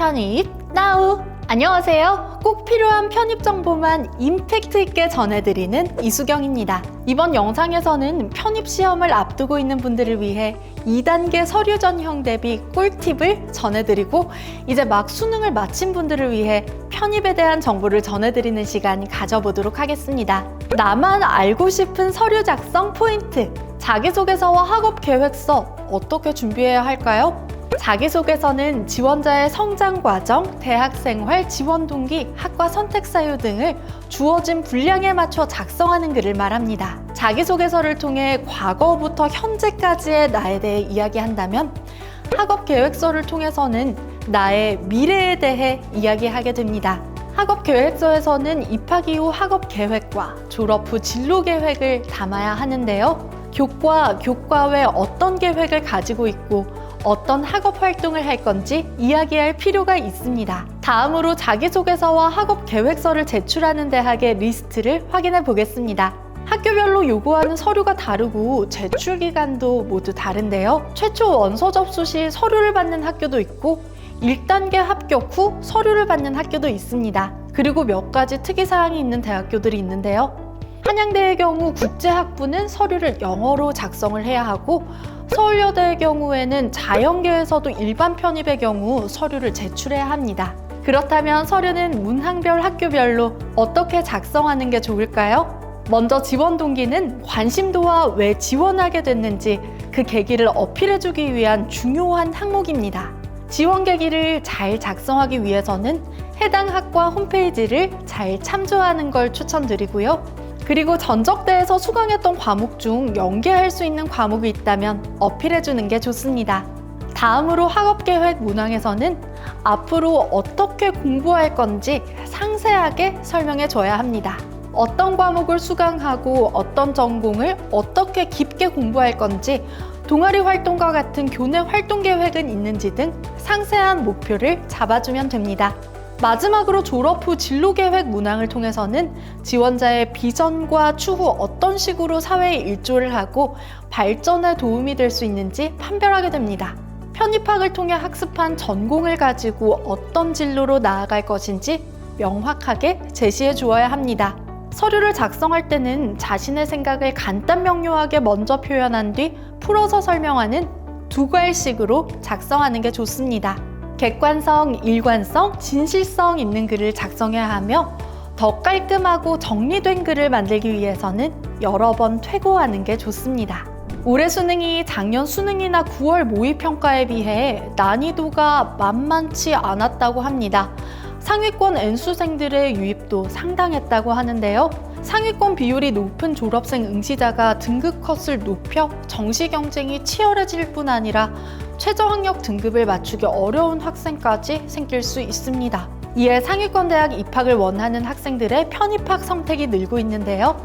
편입 나우 안녕하세요. 꼭 필요한 편입 정보만 임팩트 있게 전해드리는 이수경입니다. 이번 영상에서는 편입 시험을 앞두고 있는 분들을 위해 2단계 서류 전형 대비 꿀팁을 전해드리고 이제 막 수능을 마친 분들을 위해 편입에 대한 정보를 전해드리는 시간 가져보도록 하겠습니다. 나만 알고 싶은 서류 작성 포인트 자기소개서와 학업 계획서 어떻게 준비해야 할까요? 자기소개서는 지원자의 성장 과정, 대학 생활, 지원 동기, 학과 선택 사유 등을 주어진 분량에 맞춰 작성하는 글을 말합니다. 자기소개서를 통해 과거부터 현재까지의 나에 대해 이야기한다면 학업 계획서를 통해서는 나의 미래에 대해 이야기하게 됩니다. 학업 계획서에서는 입학 이후 학업 계획과 졸업 후 진로 계획을 담아야 하는데요. 교과, 교과 외 어떤 계획을 가지고 있고 어떤 학업 활동을 할 건지 이야기할 필요가 있습니다. 다음으로 자기소개서와 학업 계획서를 제출하는 대학의 리스트를 확인해 보겠습니다. 학교별로 요구하는 서류가 다르고 제출 기간도 모두 다른데요. 최초 원서 접수 시 서류를 받는 학교도 있고 1단계 합격 후 서류를 받는 학교도 있습니다. 그리고 몇 가지 특이사항이 있는 대학교들이 있는데요. 한양대의 경우 국제학부는 서류를 영어로 작성을 해야 하고 서울여대의 경우에는 자연계에서도 일반 편입의 경우 서류를 제출해야 합니다. 그렇다면 서류는 문항별 학교별로 어떻게 작성하는 게 좋을까요? 먼저 지원 동기는 관심도와 왜 지원하게 됐는지 그 계기를 어필해주기 위한 중요한 항목입니다. 지원 계기를 잘 작성하기 위해서는 해당 학과 홈페이지를 잘 참조하는 걸 추천드리고요. 그리고 전적대에서 수강했던 과목 중 연계할 수 있는 과목이 있다면 어필해주는 게 좋습니다. 다음으로 학업계획 문항에서는 앞으로 어떻게 공부할 건지 상세하게 설명해 줘야 합니다. 어떤 과목을 수강하고 어떤 전공을 어떻게 깊게 공부할 건지 동아리 활동과 같은 교내 활동 계획은 있는지 등 상세한 목표를 잡아주면 됩니다. 마지막으로 졸업 후 진로 계획 문항을 통해서는 지원자의 비전과 추후 어떤 식으로 사회에 일조를 하고 발전에 도움이 될 수 있는지 판별하게 됩니다. 편입학을 통해 학습한 전공을 가지고 어떤 진로로 나아갈 것인지 명확하게 제시해 주어야 합니다. 서류를 작성할 때는 자신의 생각을 간단 명료하게 먼저 표현한 뒤 풀어서 설명하는 두 갈식으로 작성하는 게 좋습니다. 객관성, 일관성, 진실성 있는 글을 작성해야 하며 더 깔끔하고 정리된 글을 만들기 위해서는 여러 번 퇴고하는 게 좋습니다. 올해 수능이 작년 수능이나 9월 모의평가에 비해 난이도가 만만치 않았다고 합니다. 상위권 N수생들의 유입도 상당했다고 하는데요. 상위권 비율이 높은 졸업생 응시자가 등급 컷을 높여 정시 경쟁이 치열해질 뿐 아니라 최저 학력 등급을 맞추기 어려운 학생까지 생길 수 있습니다. 이에 상위권 대학 입학을 원하는 학생들의 편입학 선택이 늘고 있는데요.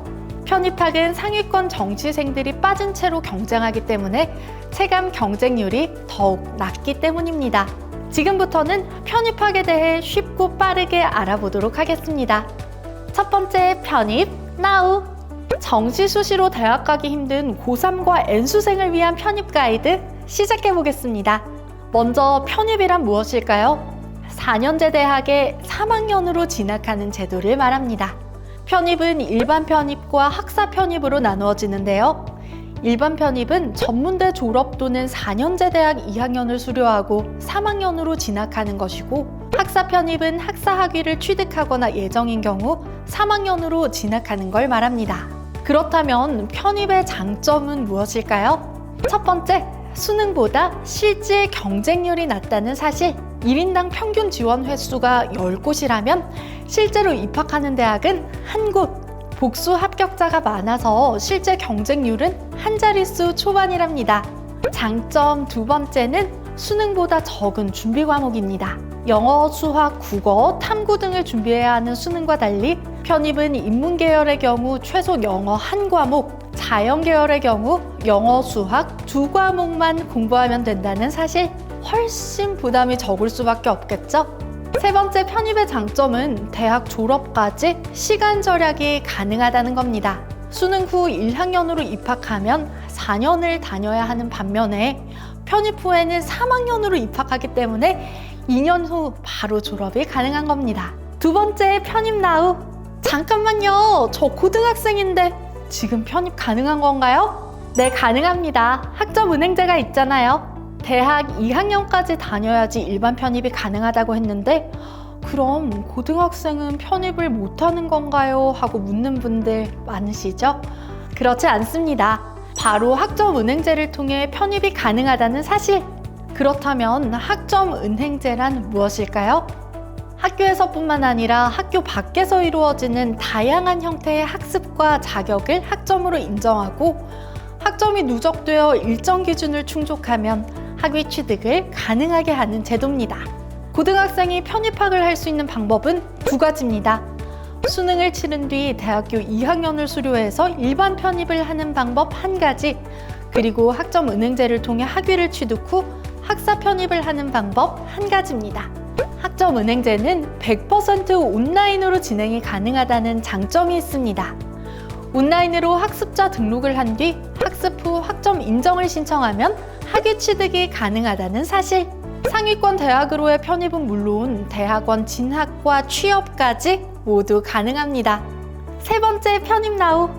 편입학은 상위권 정시생들이 빠진 채로 경쟁하기 때문에 체감 경쟁률이 더욱 낮기 때문입니다. 지금부터는 편입학에 대해 쉽고 빠르게 알아보도록 하겠습니다. 첫 번째 편입 나우 정시 수시로 대학 가기 힘든 고3과 N수생을 위한 편입 가이드 시작해 보겠습니다. 먼저 편입이란 무엇일까요? 4년제 대학에 3학년으로 진학하는 제도를 말합니다. 편입은 일반 편입과 학사 편입으로 나누어지는데요. 일반 편입은 전문대 졸업 또는 4년제 대학 2학년을 수료하고 3학년으로 진학하는 것이고 학사 편입은 학사 학위를 취득하거나 예정인 경우 3학년으로 진학하는 걸 말합니다. 그렇다면 편입의 장점은 무엇일까요? 첫 번째, 수능보다 실제 경쟁률이 낮다는 사실. 1인당 평균 지원 횟수가 10곳이라면 실제로 입학하는 대학은 한 곳. 복수 합격자가 많아서 실제 경쟁률은 한 자릿수 초반이랍니다. 장점 두 번째는 수능보다 적은 준비 과목입니다. 영어, 수학, 국어, 탐구 등을 준비해야 하는 수능과 달리 편입은 인문 계열의 경우 최소 영어 한 과목, 자연 계열의 경우 영어, 수학 두 과목만 공부하면 된다는 사실 훨씬 부담이 적을 수밖에 없겠죠? 세 번째 편입의 장점은 대학 졸업까지 시간 절약이 가능하다는 겁니다. 수능 후 1학년으로 입학하면 4년을 다녀야 하는 반면에 편입 후에는 3학년으로 입학하기 때문에 2년 후 바로 졸업이 가능한 겁니다. 두 번째 편입 나우. 잠깐만요. 저 고등학생인데 지금 편입 가능한 건가요? 네, 가능합니다. 학점 은행제가 있잖아요. 대학 2학년까지 다녀야지 일반 편입이 가능하다고 했는데 그럼 고등학생은 편입을 못하는 건가요? 하고 묻는 분들 많으시죠? 그렇지 않습니다. 바로 학점 은행제를 통해 편입이 가능하다는 사실. 그렇다면 학점 은행제란 무엇일까요? 학교에서뿐만 아니라 학교 밖에서 이루어지는 다양한 형태의 학습과 자격을 학점으로 인정하고 학점이 누적되어 일정 기준을 충족하면 학위 취득을 가능하게 하는 제도입니다. 고등학생이 편입학을 할 수 있는 방법은 두 가지입니다. 수능을 치른 뒤 대학교 2학년을 수료해서 일반 편입을 하는 방법 한 가지, 그리고 학점 은행제를 통해 학위를 취득 후 학사 편입을 하는 방법 한 가지입니다. 학점 은행제는 100% 온라인으로 진행이 가능하다는 장점이 있습니다. 온라인으로 학습자 등록을 한 뒤 학습 후 학점 인정을 신청하면 학위 취득이 가능하다는 사실. 상위권 대학으로의 편입은 물론 대학원 진학과 취업까지 모두 가능합니다. 세 번째 편입 나우.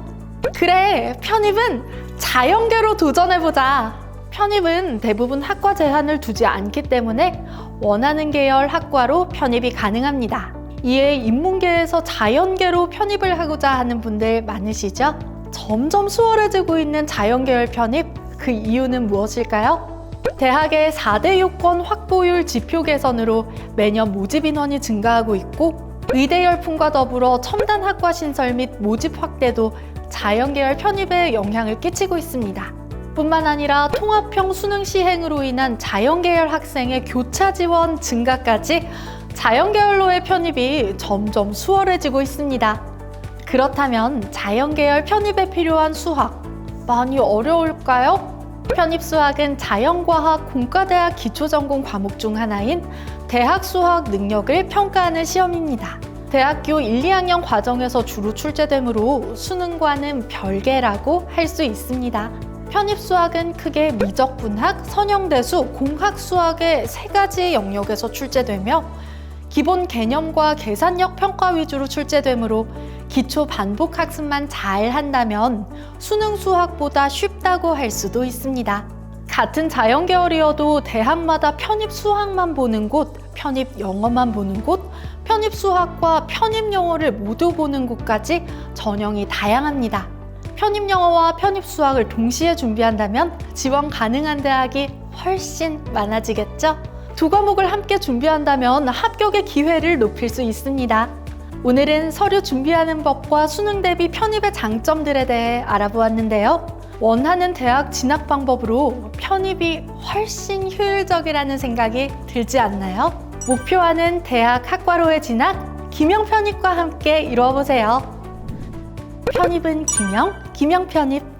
그래, 편입은 자연계로 도전해보자. 편입은 대부분 학과 제한을 두지 않기 때문에 원하는 계열 학과로 편입이 가능합니다. 이에 인문계에서 자연계로 편입을 하고자 하는 분들 많으시죠? 점점 수월해지고 있는 자연계열 편입, 그 이유는 무엇일까요? 대학의 4대 요건 확보율 지표 개선으로 매년 모집 인원이 증가하고 있고 의대 열풍과 더불어 첨단 학과 신설 및 모집 확대도 자연계열 편입에 영향을 끼치고 있습니다. 뿐만 아니라 통합형 수능 시행으로 인한 자연계열 학생의 교차 지원 증가까지 자연계열로의 편입이 점점 수월해지고 있습니다. 그렇다면 자연계열 편입에 필요한 수학 많이 어려울까요? 편입 수학은 자연과학 공과대학 기초전공 과목 중 하나인 대학 수학 능력을 평가하는 시험입니다. 대학교 1, 2학년 과정에서 주로 출제되므로 수능과는 별개라고 할 수 있습니다. 편입 수학은 크게 미적분학, 선형대수, 공학 수학의 세 가지 영역에서 출제되며 기본 개념과 계산력 평가 위주로 출제되므로 기초 반복 학습만 잘 한다면 수능 수학보다 쉽다고 할 수도 있습니다. 같은 자연 계열이어도 대학마다 편입 수학만 보는 곳, 편입 영어만 보는 곳, 편입 수학과 편입 영어를 모두 보는 곳까지 전형이 다양합니다. 편입 영어와 편입 수학을 동시에 준비한다면 지원 가능한 대학이 훨씬 많아지겠죠? 두 과목을 함께 준비한다면 합격의 기회를 높일 수 있습니다. 오늘은 서류 준비하는 법과 수능 대비 편입의 장점들에 대해 알아보았는데요. 원하는 대학 진학 방법으로 편입이 훨씬 효율적이라는 생각이 들지 않나요? 목표하는 대학 학과로의 진학, 김영 편입과 함께 이루어보세요. 편입은 김영, 김영 편입.